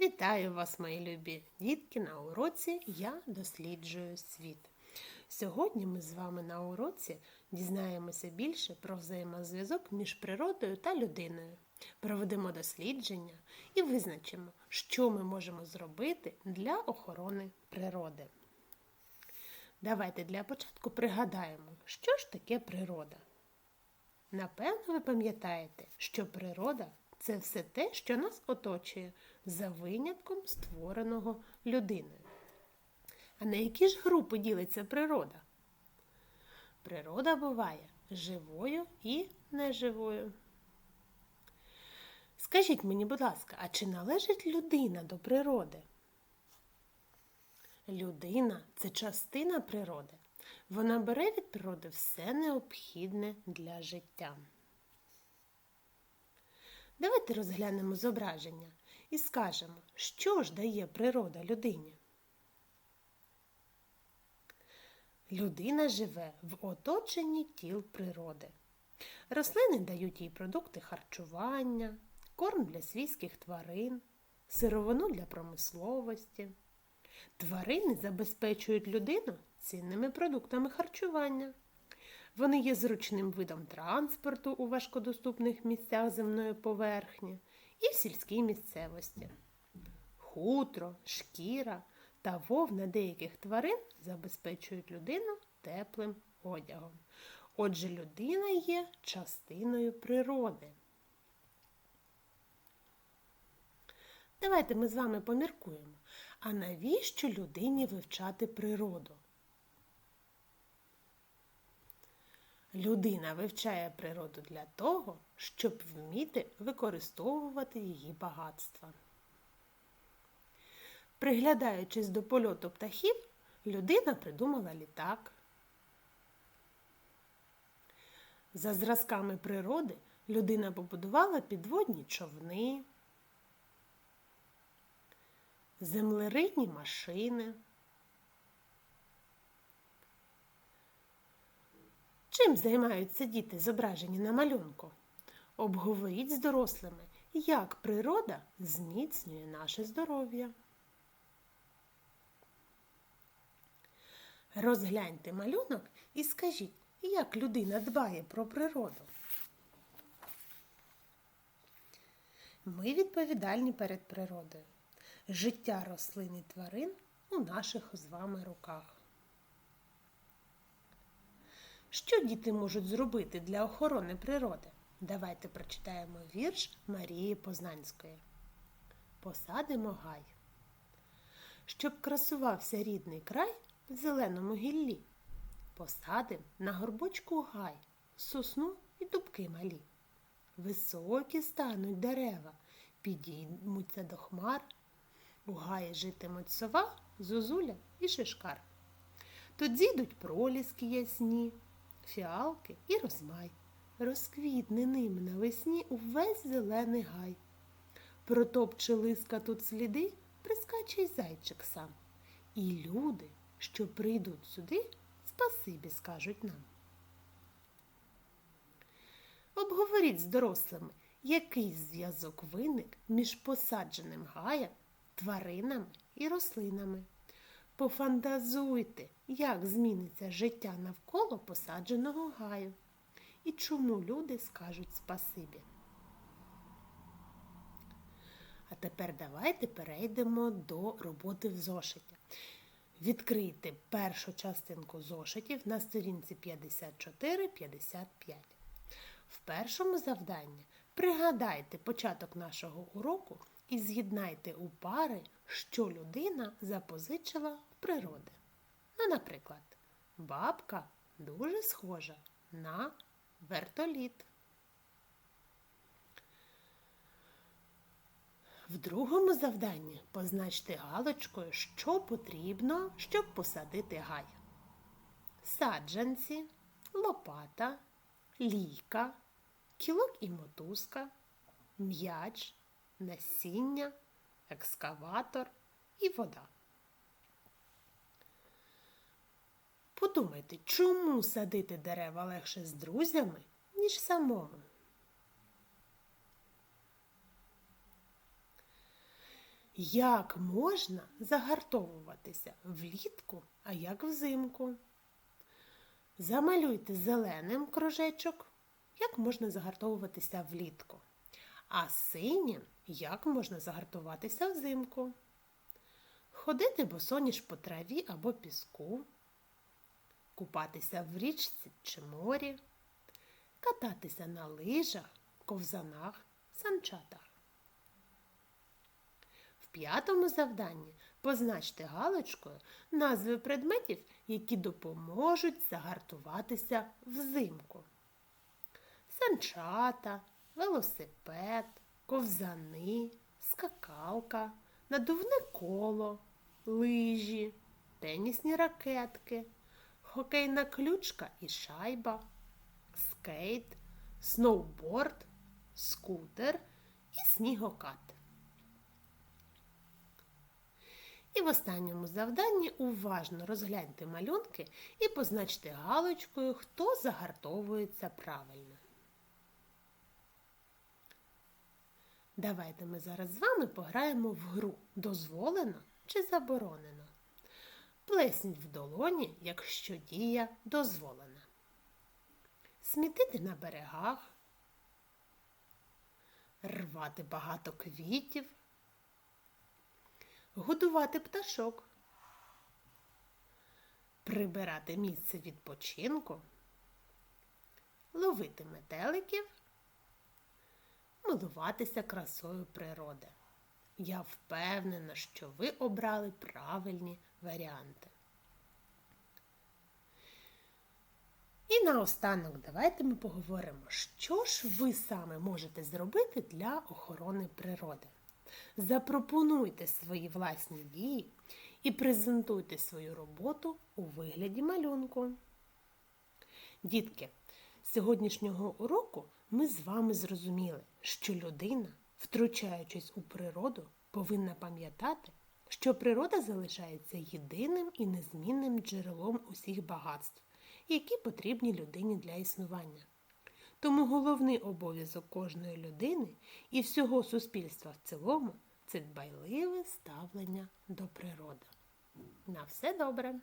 Вітаю вас, мої любі дітки! На уроці Я досліджую світ. Сьогодні ми з вами на уроці дізнаємося більше про взаємозв'язок між природою та людиною. Проведемо дослідження і визначимо, що ми можемо зробити для охорони природи. Давайте для початку пригадаємо, що ж таке природа. Напевно, ви пам'ятаєте, що природа це все те, що нас оточує, за винятком створеного людиною. А на які ж групи ділиться природа? Природа буває живою і неживою. Скажіть мені, будь ласка, а чи належить людина до природи? Людина це частина природи. Вона бере від природи все необхідне для життя. Давайте розглянемо зображення і скажемо, що ж дає природа людині. Людина живе в оточенні тіл природи. Рослини дають їй продукти харчування, корм для свійських тварин, сировину для промисловості. Тварини забезпечують людину цінними продуктами харчування. Вони є зручним видом транспорту у важкодоступних місцях земної поверхні і в сільській місцевості. Хутро, шкіра та вовна деяких тварин забезпечують людину теплим одягом. Отже, людина є частиною природи. Давайте ми з вами поміркуємо. А навіщо людині вивчати природу? Людина вивчає природу для того, щоб вміти використовувати її багатства. Приглядаючись до польоту птахів, людина придумала літак. За зразками природи людина побудувала підводні човни, землеридні машини. Чим займаються діти, зображені на малюнку? Обговоріть з дорослими, як природа зміцнює наше здоров'я. Розгляньте малюнок і скажіть, як людина дбає про природу. Ми відповідальні перед природою. Життя рослин і тварин у наших з вами руках. Що діти можуть зробити для охорони природи? Давайте прочитаємо вірш Марії Познанської. Посадимо гай. Щоб красувався рідний край в зеленому гіллі. Посадим на горбочку гай, сосну і дубки малі. Високі стануть дерева, підіймуться до хмар. У гаї житимуть сова, зозуля і шишкар. Тут зійдуть проліски ясні, фіалки і розмай. Розквітне ним навесні увесь зелений гай. Протопче лиска тут сліди, прискаче й зайчик сам. І люди, що прийдуть сюди, спасибі скажуть нам. Обговоріть з дорослими, який зв'язок виник між посадженим гаєм, тваринами і рослинами. Пофантазуйте, як зміниться життя навколо посадженого гаю і чому люди скажуть спасибі. А тепер давайте перейдемо до роботи в зошиті. Відкрийте першу частинку зошитів на сторінці 54-55. В першому завданні пригадайте початок нашого уроку і з'єднайте у пари, що людина запозичила в природи. Ну, наприклад, бабка дуже схожа на вертоліт. В другому завданні позначте галочкою, що потрібно, щоб посадити гай. Саджанці, лопата, лійка, кілок і мотузка, м'яч, насіння, екскаватор і вода. Подумайте, чому садити дерева легше з друзями, ніж самому? Як можна загартовуватися влітку, а як взимку? Замалюйте зеленим кружечок, як можна загартовуватися влітку. А синім, як можна загартуватися взимку. Ходити босоніж по траві або піску, купатися в річці чи морі, кататися на лижах, ковзанах, санчатах. В п'ятому завданні позначте галочкою назви предметів, які допоможуть загартуватися взимку. Санчата, велосипед, ковзани, скакалка, надувне коло, лижі, тенісні ракетки, хокейна ключка і шайба, скейт, сноуборд, скутер і снігокат. І в останньому завданні уважно розгляньте малюнки і позначте галочкою, хто загартовується правильно. Давайте ми зараз з вами пограємо в гру дозволено чи заборонено. Плесніть в долоні, якщо дія дозволена. Смітити на берегах, рвати багато квітів, годувати пташок, прибирати місце відпочинку, ловити метеликів, милуватися красою природи. Я впевнена, що ви обрали правильні варіанти. І наостанок давайте ми поговоримо, що ж ви саме можете зробити для охорони природи. Запропонуйте свої власні дії і презентуйте свою роботу у вигляді малюнку. Дітки, сьогоднішнього уроку ми з вами зрозуміли, що людина, втручаючись у природу, повинна пам'ятати, що природа залишається єдиним і незмінним джерелом усіх багатств, які потрібні людині для існування. Тому головний обов'язок кожної людини і всього суспільства в цілому це дбайливе ставлення до природи. На все добре!